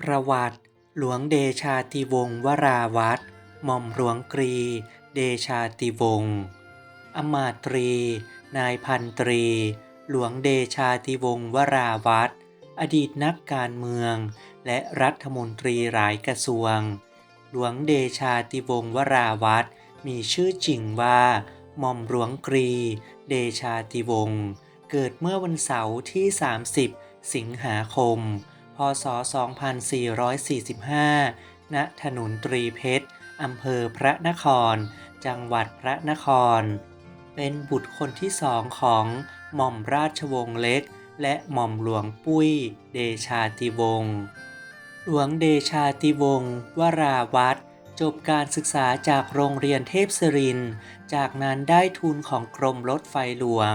ประวัติหลวงเดชาติวงศ์วราวัฒน์หม่อมหลวงกรี เดชาติวงศ์อมาตรี นายพันตรี หลวงเดชาติวงศ์วราวัฒน์อดีตนักการเมือง และรัฐมนตรีหลายกระทรวง หลวงเดชาติวงศ์วราวัฒน์มีชื่อจริงว่าหม่อมหลวงกรี เดชาติวงศ์เกิดเมื่อวันเสาร์ที่ 30 สิงหาคม พศ 2445 ณ ถนนตรีเพชร อำเภอพระนคร จังหวัดพระนคร เป็นบุตรคนที่สองของหม่อมราชวงศ์เล็ก และหม่อมหลวงปุ้ย เดชาติวงศ์หลวงเดชาติวงศ์วราวัฒน์จบการศึกษาจากโรงเรียนเทพศริน จากนั้นได้ทุนของกรมรถไฟหลวง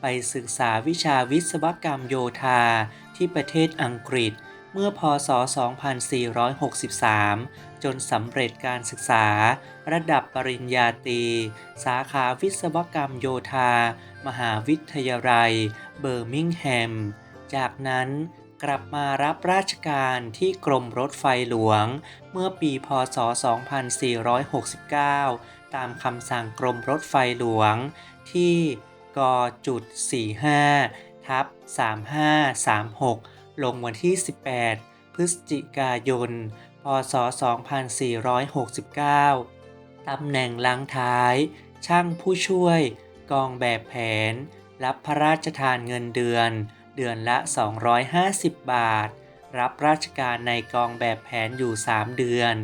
ไปศึกษาวิชาวิศวกรรมโยธาที่ประเทศอังกฤษ เมื่อพศ 2463 จนสำเร็จการศึกษา ระดับปริญญาตรี สาขาวิศวกรรมโยธา มหาวิทยาลัย เบอร์มิงแฮม จากนั้นกลับมารับราชการที่กรมรถไฟหลวง เมื่อปีพศ 2469 ตามคำสั่งกรมรถไฟหลวง ที่กจุด45ทับ3536 ลงวันที่ 18 พฤศจิกายน พศ 2469 ตำแหน่งลังท้าย ช่างผู้ช่วย กองแบบแผน รับพระราชทานเงินเดือน เดือนละ 250 บาท รับราชการในกองแบบแผนอยู่ 3 เดือน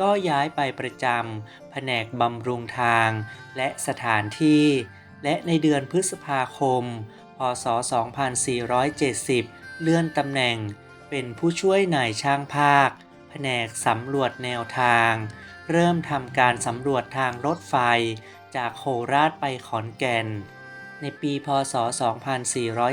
ก็ย้ายไปประจำแผนกบำรุงทาง และสถานที่ และในเดือนพฤษภาคม พศ 2470 เลื่อนตำแหน่งเป็นผู้ช่วยนายช่างภาค แผนกสำรวจแนวทาง เริ่มทำการสำรวจทางรถไฟ จากโคราชไปขอนแก่น ในปีพศ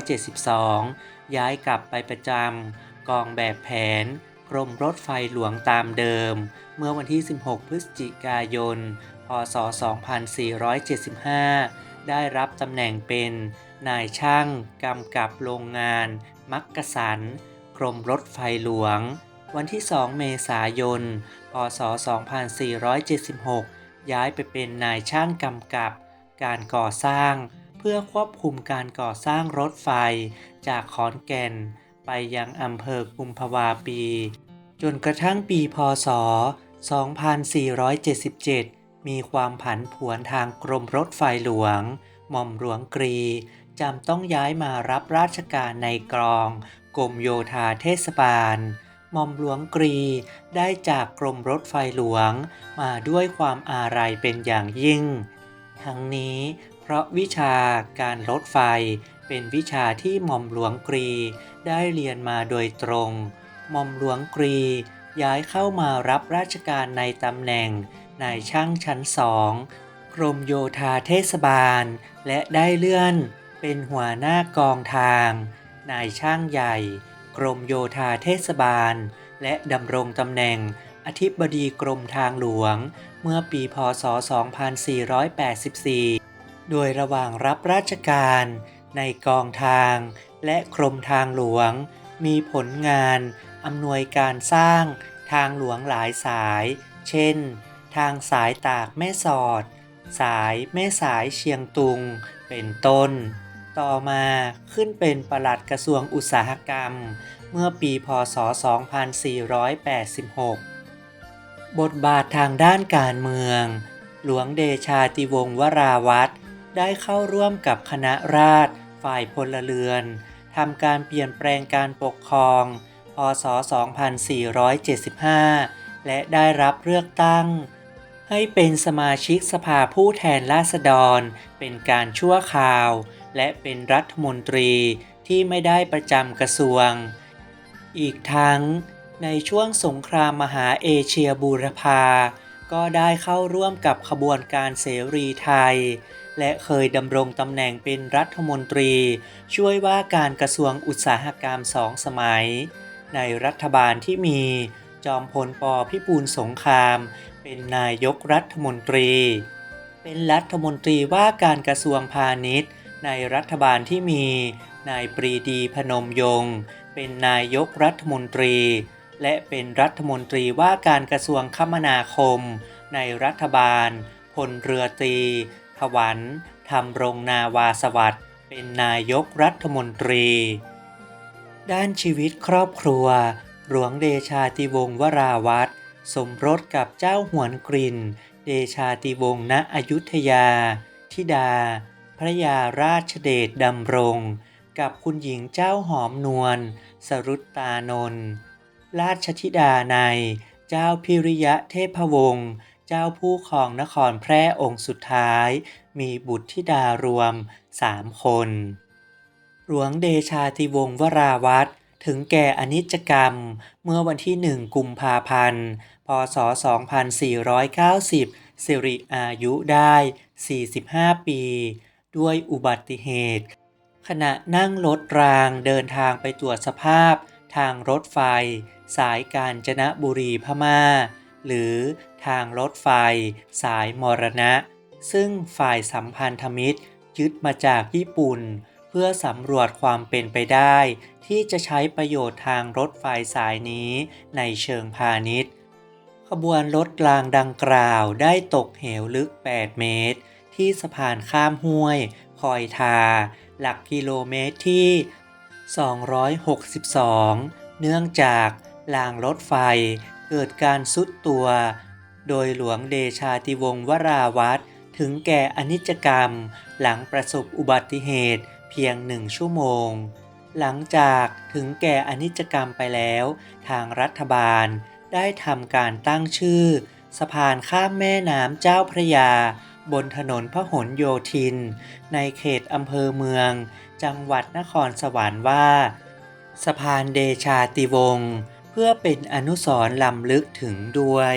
2472 ย้ายกลับไปประจำกองแบบแผน กรมรถไฟหลวงตามเดิม เมื่อวันที่ 16 พฤศจิกายน พศ 2475 ได้รับตำแหน่งเป็นนายช่างกำกับโรงงาน มักกะสัน กรมรถไฟหลวง วันที่ 2 เมษายน พศ 2476 ย้ายไปเป็นนายช่างกำกับ การก่อสร้าง เพื่อควบคุมการก่อสร้างรถไฟ จากขอนแก่น ไปยังอำเภอกุมภาวาปี จนกระทั่งปีพศ 2477 มีความผันผวนทางกรมรถไฟหลวง หม่อมหลวงกรี จำต้องย้ายมารับราชการในกรองกรมโยธาเทศบาลหม่อมหลวงกรีได้จากกรมรถไฟหลวง มาด้วยความอาลัยเป็นอย่างยิ่ง ทั้งนี้เพราะวิชาการรถไฟเป็นวิชาที่หม่อมหลวงกรีได้เรียนมาโดยตรง หม่อมหลวงกรีย้ายเข้ามารับราชการในตำแหน่งนายช่างชั้นสองกรมโยธาเทศบาล และได้เลื่อน เป็นหัวหน้ากองทาง นายช่างใหญ่ กรมโยธาเทศบาล และดำรงตำแหน่งอธิบดีกรมทางหลวง เมื่อปีพศ 2484 โดยระหว่างรับราชการ ในกองทางและกรมทางหลวง มีผลงานอำนวยการสร้างทางหลวงหลายสาย เช่น ทางสายตากแม่สอด สายแม่สายเชียงตุง เป็นต้น ต่อมาขึ้นเป็นปลัดกระทรวงอุตสาหกรรม เมื่อปีพศ 2486 บทบาททางด้านการเมือง หลวงเดชาติวงศ์วราวัฒน์ได้เข้าร่วมกับคณะราษฎรฝ่ายพลเรือนทำการเปลี่ยนแปลงการปกครอง พศ 2475 และได้รับเลือกตั้ง ให้เป็นสมาชิกสภาผู้แทนราษฎร เป็นการชั่วคราว และเป็นรัฐมนตรีที่ไม่ได้ประจำกระทรวง อีกทั้ง ในช่วงสงครามมหาเอเชียบูรพา ก็ได้เข้าร่วมกับขบวนการเสรีไทย และเคยดำรงตำแหน่งเป็นรัฐมนตรี ช่วยว่าการกระทรวงอุตสาหกรรมสองสมัย ในรัฐบาลที่มีจอมพลปพิบูลสงคราม เป็นนายกรัฐมนตรี เป็นรัฐมนตรีว่าการกระทรวงพาณิชย์ ในรัฐบาลที่มี นายปรีดีพนมยงค์เป็นนายกรัฐมนตรี และเป็นรัฐมนตรีว่าการกระทรวงคมนาคม ในรัฐบาลพลเรือตรีถวันธรรมรงนาวาสวัสดิ์เป็นนายกรัฐมนตรี ด้านชีวิตครอบครัว หลวงเดชาติวงศ์วราวัตร สมรสกับเจ้าหวนกลิ่น เดชาติวงศ์ณอยุธยา ธิดา พระยาราชเดชดำรง กับคุณหญิงเจ้าหอมนวลสรุตตานนท์ราชธิดาใน เจ้าพิริยะเทพวงศ์เจ้าผู้ครองนครแพร่องค์สุดท้าย มีบุตรธิดารวมสามคน หลวงเดชาติวงศ์วราวัตร ถึงแก่อนิจกรรม เมื่อวันที่หนึ่งกุมภาพันธ์ พศ 2490 สิริอายุได้ 45 ปี ด้วยอุบัติเหตุ ขณะนั่งรถรางเดินทางไปตรวจสภาพทางรถไฟ สายกาญจนบุรีพม่า หรือทางรถไฟ สายมรณะ ซึ่งฝ่ายสัมพันธมิตรยึดมาจากญี่ปุ่น เพื่อสำรวจความเป็นไปได้ ที่จะใช้ประโยชน์ทางรถไฟสายนี้ในเชิงพาณิชย์ ขบวนรถรางดังกล่าวได้ตกเหวลึก 8 เมตร ที่สะพานข้ามห้วยคอยทา หลักกิโลเมตรที่ 262 เนื่องจากรางรถไฟเกิดการซุดตัว โดยหลวงเดชาติวงศ์วราวัตรถึงแก่อนิจกรรม หลังประสบอุบัติเหตุ เพียงหนึ่งชั่วโมง หลังจากถึงแก่อนิจกรรมไปแล้ว ทางรัฐบาลได้ทำการตั้งชื่อ สะพานข้ามแม่น้ำเจ้าพระยา บนถนนพหลโยธิน ในเขตอำเภอเมือง จังหวัดนครสวรรค์ว่า สะพานเดชาติวงศ์เพื่อเป็นอนุสรณ์ลำลึกถึงด้วย